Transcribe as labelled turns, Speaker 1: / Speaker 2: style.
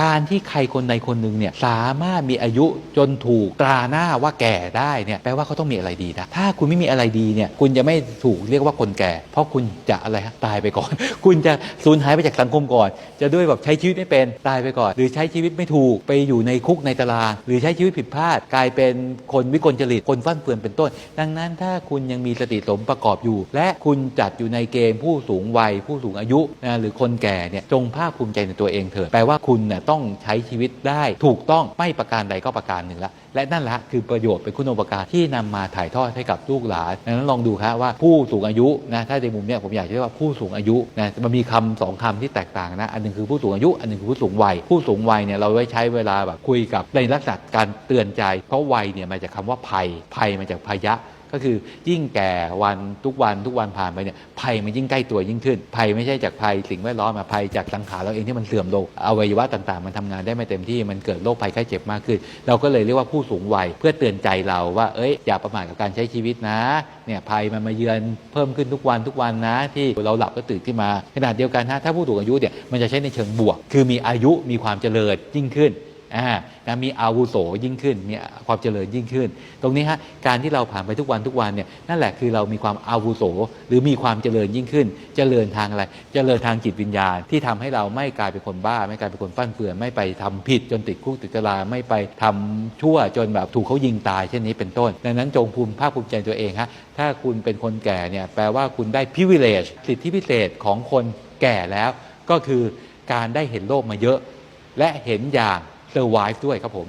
Speaker 1: การที่ใครคนใดคนหนึ่งเนี่ยสามารถมีอายุจนถูกตราหน้าว่าแก่ได้เนี่ยแปลว่าเขาต้องมีอะไรดีนะถ้าคุณไม่มีอะไรดีเนี่ยคุณจะไม่ถูกเรียกว่าคนแก่ เพราะคุณจะอะไรฮะตายไปก่อน คุณจะสูญหายไปจากสังคมก่อน จะด้วยแบบใช้ชีวิตไม่เป็นตายไปก่อน หรือใช้ชีวิตไม่ถูกไปอยู่ในคุกในตารางหรือใช้ชีวิตผิดพลาด กลายเป็นคนวิกลจริตคนฟั่นเฟือนเป็นต้น ดังนั้นถ้าคุณยังมีสติสมประกอบอยู่ และคุณจัดอยู่ในเกณฑ์ผู้สูงวัย ผู้สูงอายุนะหรือคนแก่เนี่ยจงภาคภูมิใจในตัวเองเถิดแปลว่าคุณนะต้องใช้ชีวิตได้ ถูกต้องไม่ประการใดก็ประการหนึ่งละและนั่นแหละคือประโยชน์เป็นคุณูปการที่นำมาถ่ายทอดให้กับลูกหลานดังนั้นลองดูครับว่าผู้สูงอายุนะถ้าในมุมเนี้ยผมอยากจะเรียกว่าผู้สูงอายุนะมันมีคำสองคำที่แตกต่างนะอันหนึงคือผู้สูงอายุ อันหนึงคือผู้สูงวัย ผู้สูงวัยเนี่ยเราไว้ใช้เวลาแบบคุยกับในลักษณะการเตือนใจ เพราะวัยเนี่ยมาจากคำว่าภัยภัยมาจากพยะ ก็คือยิ่งแก่วันทุกวันทุกวันผ่านไปเนี่ยภัยมันยิ่งใกล้ตัวยิ่งขึ้น ภัยไม่ใช่จากภัยสิ่งแวดล้อมมาภัยจากสังขารเราเองที่มันเสื่อมลงอวัยวะต่างๆ มันทำงานได้ไม่เต็มที่มันเกิดโรคภัยไข้เจ็บมากขึ้น เราก็เลยเรียกว่าผู้สูงวัยเพื่อเตือนใจเราว่าเอ้ยอย่าประมาทกับการใช้ชีวิตนะเนี่ยภัยมันมาเยือนเพิ่มขึ้นทุกวันทุกวันนะ ที่เราหลับก็ตื่นขึ้นมาขนาดเดียวกันนะถ้าผู้สูงอายุเนี่ยมันจะใช้ในเชิงบวก คือมีอายุมีความเจริญยิ่งขึ้น อ่านะมีอาวุโสยิ่งขึ้น มีความเจริญยิ่งขึ้น ตรงนี้ฮะการที่เราผ่านไปทุกวันทุกวันเนี่ยนั่นแหละคือเรามีความอาวุโสหรือมีความเจริญยิ่งขึ้น เจริญทางอะไร เจริญทางจิตวิญญาณที่ทำให้เราไม่กลายเป็นคนบ้า ไม่กลายเป็นคนฟั่นเฟือนไม่ไปทำผิดจนติดคุกติดตารางไม่ไปทำชั่วจนแบบถูกเขายิงตายเช่นนี้เป็นต้น ดังนั้นจงภูมิภาคภูมิใจตัวเองฮะถ้าคุณเป็นคนแก่เนี่ยแปลว่าคุณได้ privilege สิทธิพิเศษของคนแก่แล้ว ก็คือการได้เห็นโลกมาเยอะ และเห็นอย่าง survive ด้วยครับผม